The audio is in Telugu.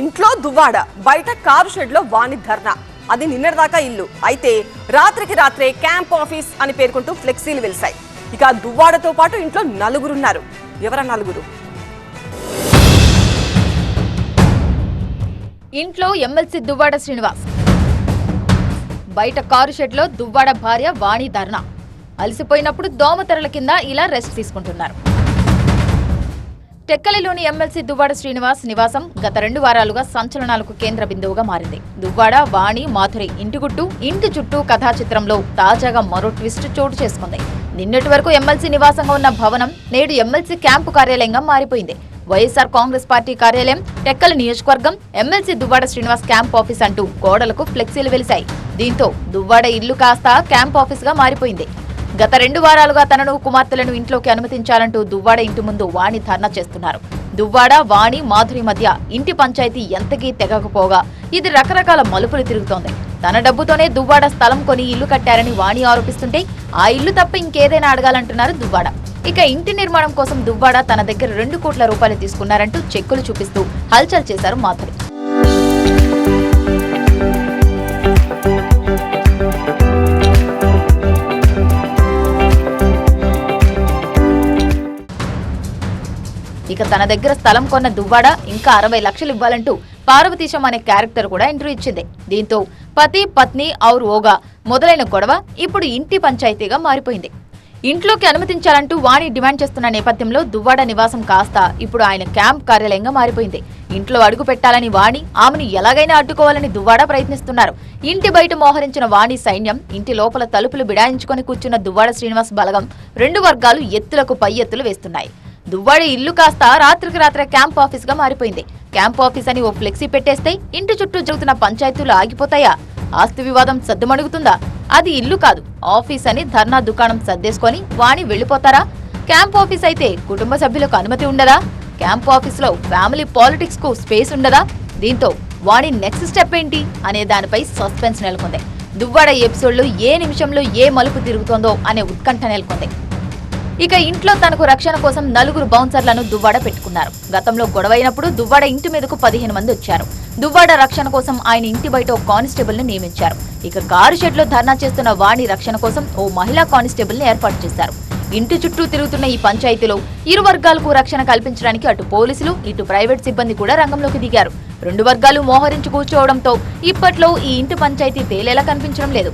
ఇంట్లో దువ్వాడ బయట కారు షెడ్లో వాణి ధర్నా. అది నిన్నటిదాకా ఇల్లు. అయితే రాత్రికి రాత్రే క్యాంప్ ఆఫీస్ అని పేర్కొంటూ ఫ్లెక్సీలు వెలిశాయి. ఇక దువ్వాడతో పాటు ఇంట్లో నలుగురున్నారు. ఎవరా నలుగురు? ఇంట్లో ఎమ్మెల్సీ దువ్వాడ శ్రీనివాస్. బయట కారు షెడ్లో దువ్వాడ భార్య వాణి ధర్నా. అలసిపోయినప్పుడు దోమతెరల కింద ఇలా రెస్ట్ తీసుకుంటున్నారు. టెక్కలిలోని ఎమ్మెల్సీ దువ్వాడ శ్రీనివాస్ నివాసం గత రెండు వారాలుగా సంచలనాలకు కేంద్ర బిందువుగా మారింది. దువ్వాడ వాణి మాధురి ఇంటి గుట్టు ఇంటి చుట్టూ కథా చిత్రంలో తాజాగా మరో ట్విస్ట్ చోటు చేసుకుంది. నిన్నటి వరకు ఎమ్మెల్సీ నివాసంగా ఉన్న భవనం నేడు ఎమ్మెల్సీ క్యాంపు కార్యాలయంగా మారిపోయింది. వైఎస్ఆర్ కాంగ్రెస్ పార్టీ కార్యాలయం టెక్కల నియోజకవర్గం MLC Duvvada Srinivas camp office అంటూ గోడలకు ఫ్లెక్సీలు వెలిశాయి. దీంతో దువ్వాడ ఇల్లు కాస్త క్యాంప్ ఆఫీస్గా మారిపోయింది. గత రెండు వారాలుగా తనను కుమార్తెలను ఇంట్లోకి అనుమతించాలంటూ దువ్వాడ ఇంటి ముందు వాణి ధర్నా చేస్తున్నారు. దువ్వాడ వాణి మాధురి మధ్య ఇంటి పంచాయతీ ఎంతకీ తెగకపోగా ఇది రకరకాల మలుపులు తిరుగుతోంది. తన డబ్బుతోనే దువ్వాడ స్థలం కొని ఇల్లు కట్టారని వాణి ఆరోపిస్తుంటే ఆ ఇల్లు తప్ప ఇంకేదైనా అడగాలంటున్నారు దువ్వాడ. ఇక ఇంటి నిర్మాణం కోసం దువ్వాడ తన దగ్గర రెండు కోట్ల రూపాయలు తీసుకున్నారంటూ చెక్కులు చూపిస్తూ హల్చల్ చేశారు మాధురి. ఇక తన దగ్గర స్థలం కొన్న దువ్వాడ ఇంకా అరవై లక్షలు ఇవ్వాలంటూ పార్వతీశం అనే క్యారెక్టర్ కూడా ఎంట్రీ ఇచ్చింది. దీంతో పతి పత్ని ఔర్ ఓగా మొదలైన గొడవ ఇప్పుడు ఇంటి పంచాయతీగా మారిపోయింది. ఇంట్లోకి అనుమతించాలంటూ వాణి డిమాండ్ చేస్తున్న నేపథ్యంలో దువ్వాడ నివాసం కాస్త ఇప్పుడు ఆయన క్యాంప్ కార్యాలయంగా మారిపోయింది. ఇంట్లో అడుగు పెట్టాలని వాణి ఆమెను ఎలాగైనా అడ్డుకోవాలని దువ్వాడ ప్రయత్నిస్తున్నారు. ఇంటి బయట మోహరించిన వాణి సైన్యం ఇంటి లోపల తలుపులు బిడాయించుకొని కూర్చున్న దువ్వాడ శ్రీనివాస్ బలగం రెండు వర్గాలు ఎత్తులకు పై ఎత్తులు వేస్తున్నాయి. దువ్వాడ ఇల్లు కాస్త రాత్రికి రాత్రే క్యాంప్ ఆఫీస్గా మారిపోయింది. క్యాంప్ ఆఫీస్ అని ఓ ఫ్లెక్సీ పెట్టేస్తే ఇంటి చుట్టూ జరుగుతున్న పంచాయతీలు ఆగిపోతాయా? ఆస్తి వివాదం సద్దుమణుగుతుందా? అది ఇల్లు కాదు ఆఫీస్ అని ధర్నా దుకాణం సర్దేసుకొని వాణి వెళ్ళిపోతారా క్యాంప్ ఆఫీస్ అయితే కుటుంబ సభ్యులకు అనుమతి ఉండదా? క్యాంప్ ఆఫీస్లో ఫ్యామిలీ పాలిటిక్స్కు స్పేస్ ఉండదా? దీంతో వాణి నెక్స్ట్ స్టెప్ ఏంటి అనే దానిపై సస్పెన్స్ నెలకొంది. దువ్వాడ ఎపిసోడ్లో ఏ నిమిషంలో ఏ మలుపు తిరుగుతోందో అనే ఉత్కంఠ నెలకొంది. ఇక ఇంట్లో తనకు రక్షణ కోసం నలుగురు బౌన్సర్లను దువ్వాడ పెట్టుకున్నారు. గతంలో గొడవైనప్పుడు దువ్వాడ ఇంటి మీదకు పదిహేను మంది వచ్చారు. దువ్వాడ రక్షణ కోసం ఆయన ఇంటి బయట ఓ కానిస్టేబుల్ని నియమించారు. ఇక కారు షెడ్లో ధర్నా చేస్తున్న వాణి రక్షణ కోసం ఓ మహిళా కానిస్టేబుల్ని ఏర్పాటు చేశారు. ఇంటి చుట్టూ తిరుగుతున్న ఈ పంచాయతీలో ఇరు వర్గాలకు రక్షణ కల్పించడానికి అటు పోలీసులు ఇటు ప్రైవేట్ సిబ్బంది కూడా రంగంలోకి దిగారు. రెండు వర్గాలు మోహరించి కూర్చోవడంతో ఇప్పట్లో ఈ ఇంటి పంచాయతీ తేలేలా కనిపించడం లేదు.